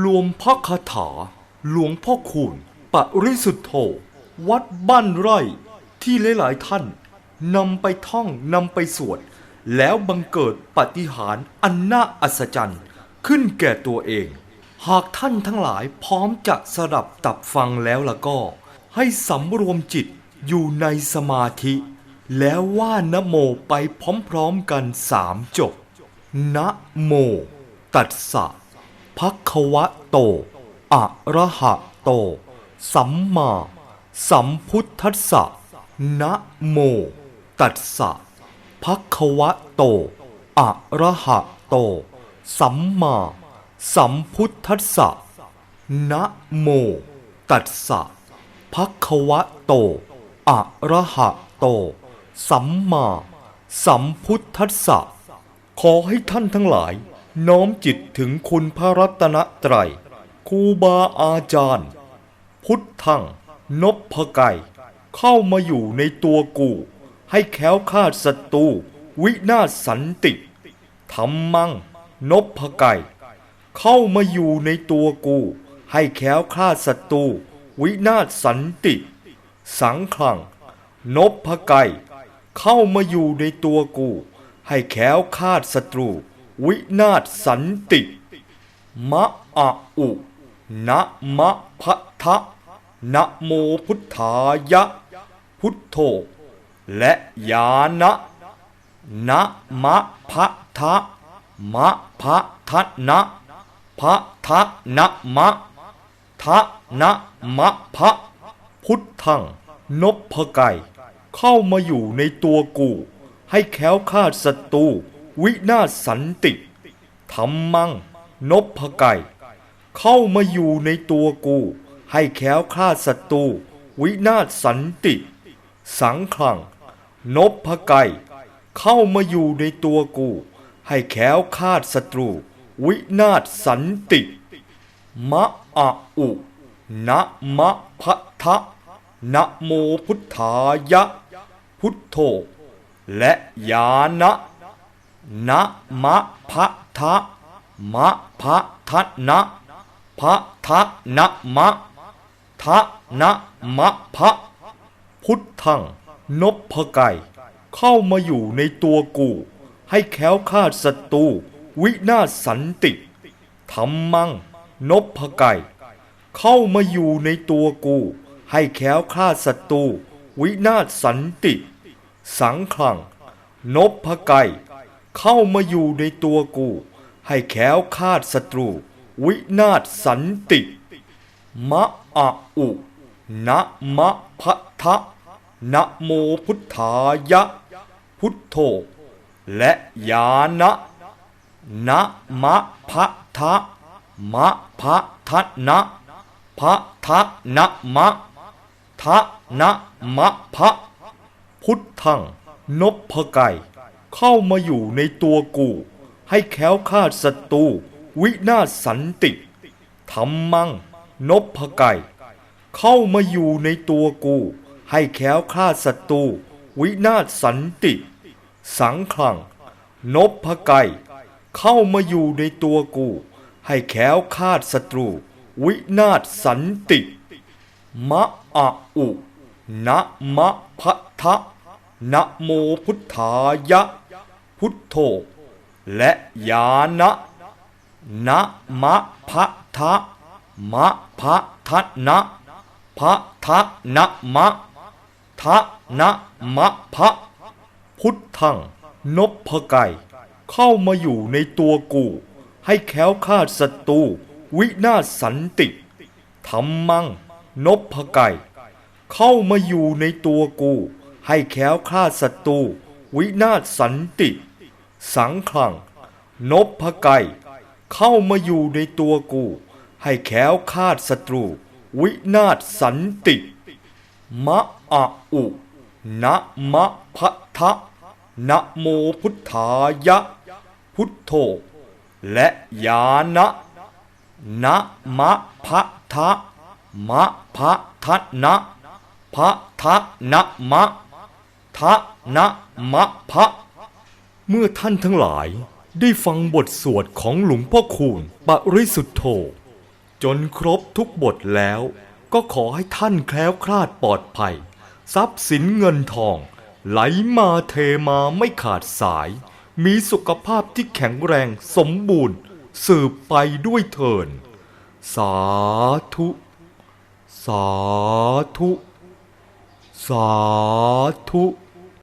รวมพระคาถา หลวงพ่อคูณปริสุทธโธ วัดบ้านไร่ ที่หลายๆท่านนำไปท่องนำไปสวด แล้วบังเกิดปาฏิหารย์อันน่าอัศจรรย์ ขึ้นแก่ตัวเอง หากท่านทั้งหลายพร้อมจะสดับตับฟังแล้วละก็ ให้สำรวมจิตอยู่ในสมาธิ แล้วว่านะโมไปพร้อมๆกันสามจบนะโม ตัสสะ ภะควะโต อะระหะโต สัมมา สัมพุทธัสสะ นะโม ตัสสะภะคะวะโต อะระหะโต สัมมา สัมพุทธัสสะ นะโม ตัสสะภะคะวะโต อะระหะโต สัมมา สัมพุทธัสสะ ขอให้ท่านทั้งหลาย น้อมจิตถึงคุณพระรัตนตรัยครูบาอาจารย์ พุทธังนบพไกยเข้ามาอยู่ในตัวกู ให้แค้วคาดศัตรูวินาศสันติธรรมมังนบพไกยเข้ามาอยู่ในตัวกู ให้แค้วคาดศัตรูวินาศสันติ สังฆังนบพไกยเข้ามาอยู่ในตัวกู ให้แค้วคาดศัตรู วินาศสันติ มะอะอุนะมะพะทะนะโมพุทธายะ พุทโธและยานะนะมะพะทะมะพะทะนะพะทะนะมะทะนะมะพะพุทธังนพไกยเข้ามาอยู่ในตัวกู ให้แค้วคาดศัตรู วินาศสันติธรรมัง นพไกเข้ามาอยู่ในตัวกู ให้แค้วคลาดศัตรูวินาศสันติ สังฆัง นพไกเข้ามาอยู่ในตัวกู ให้แค้วคลาดศัตรู วินาศสันติ มะอะอุนะมะพะทะนะโมพุทธายะ พุทโธและยานะ นะมะพะทะมะพะทะนะพะทะนะมะทะนะมะพะ พุทธังนบพไกยเข้ามาอยู่ในตัวกู ให้แค้วคาดศัตรูวินาศสันติธรรมังนบพไกยเข้ามาอยู่ในตัวกู ให้แค้วคาดศัตรูวินาศสันติ สังฆังนพไกย เข้ามาอยู่ในตัวกู ให้แค้วคาดศัตรู วินาศสันติ มะอะอุนะมะพะทะนะโมพุทธายะ พุทโธและยานะนะมะพะทะมะพะทะนะพะทะนะมะทะนะมะพะพุทธังนพไกย เข้ามาอยู่ในตัวกู ให้แค้วคาดศัตรูวินาศสันติธรรมมัง นบพไกยเข้ามาอยู่ในตัวกู ให้แค้วคาดศัตรูวินาศสันติ สังฆัง นบพไกยเข้ามาอยู่ในตัวกู ให้แค้วคาดศัตรู วินาศสันติ มะอะอุนะมะพะทะนะโมพุทธายะ พุทโธและยานะนะมะพะทะมะพะทะนะพะทะนะมะทะนะมะพะ พุทธังนบพไกยเข้ามาอยู่ในตัวกู ให้แค้วคาดศัตรูวินาศสันติธรรมังนบพไกยเข้ามาอยู่ในตัวกู ให้แค้วคาดศัตรูวินาศสันติ สังฆัง นบพไกยเข้ามาอยู่ในตัวกู ให้แค้วคลาดศัตรู วินาศสันติ มะอะอุนะมะพะทะนะโมพุทธายะ พุทโธ และยานะนะมะพะทะมะพะทะนะพะทะนะมะทะนะมะพะ เมื่อท่านทั้งหลายได้ฟังบทสวดของหลวงพ่อคูณปริสุทธโธ จนครบทุกบทแล้ว ก็ขอให้ท่านแคล้วคลาดปลอดภัย ทรัพย์สินเงินทอง ไหลมาเทมาไม่ขาดสาย มีสุขภาพที่แข็งแรงสมบูรณ์ สืบไปด้วยเถิน สาธุ สาธุ สาธุ